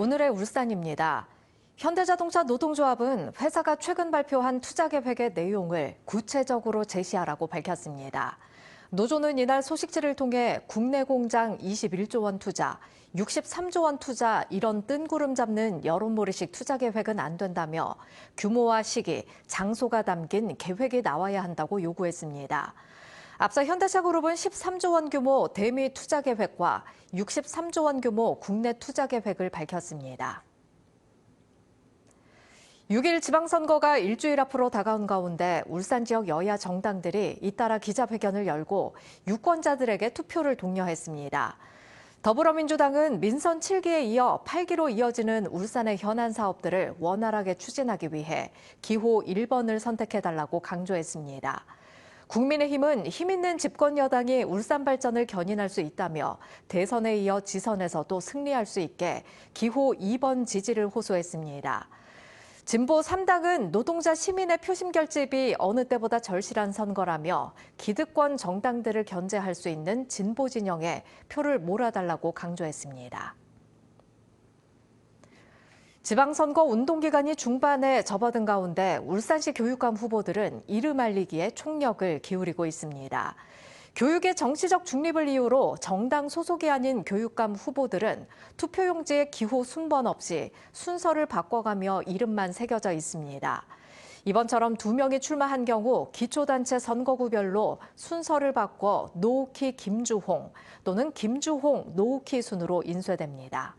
오늘의 울산입니다. 현대자동차 노동조합은 회사가 최근 발표한 투자 계획의 내용을 구체적으로 제시하라고 밝혔습니다. 노조는 이날 소식지를 통해 국내 공장 21조 원 투자, 63조 원 투자 이런 뜬구름 잡는 여론몰이식 투자 계획은 안 된다며 규모와 시기, 장소가 담긴 계획이 나와야 한다고 요구했습니다. 앞서 현대차그룹은 13조 원 규모 대미 투자 계획과 63조 원 규모 국내 투자 계획을 밝혔습니다. 6일 지방선거가 일주일 앞으로 다가온 가운데 울산 지역 여야 정당들이 잇따라 기자회견을 열고 유권자들에게 투표를 독려했습니다. 더불어민주당은 민선 7기에 이어 8기로 이어지는 울산의 현안 사업들을 원활하게 추진하기 위해 기호 1번을 선택해달라고 강조했습니다. 국민의힘은 힘있는 집권 여당이 울산 발전을 견인할 수 있다며 대선에 이어 지선에서도 승리할 수 있게 기호 2번 지지를 호소했습니다. 진보 3당은 노동자 시민의 표심 결집이 어느 때보다 절실한 선거라며 기득권 정당들을 견제할 수 있는 진보 진영에 표를 몰아달라고 강조했습니다. 지방선거 운동기간이 중반에 접어든 가운데 울산시 교육감 후보들은 이름 알리기에 총력을 기울이고 있습니다. 교육의 정치적 중립을 이유로 정당 소속이 아닌 교육감 후보들은 투표용지에 기호 순번 없이 순서를 바꿔가며 이름만 새겨져 있습니다. 이번처럼 두 명이 출마한 경우 기초단체 선거구별로 순서를 바꿔 노우키 김주홍 또는 김주홍 노우키 순으로 인쇄됩니다.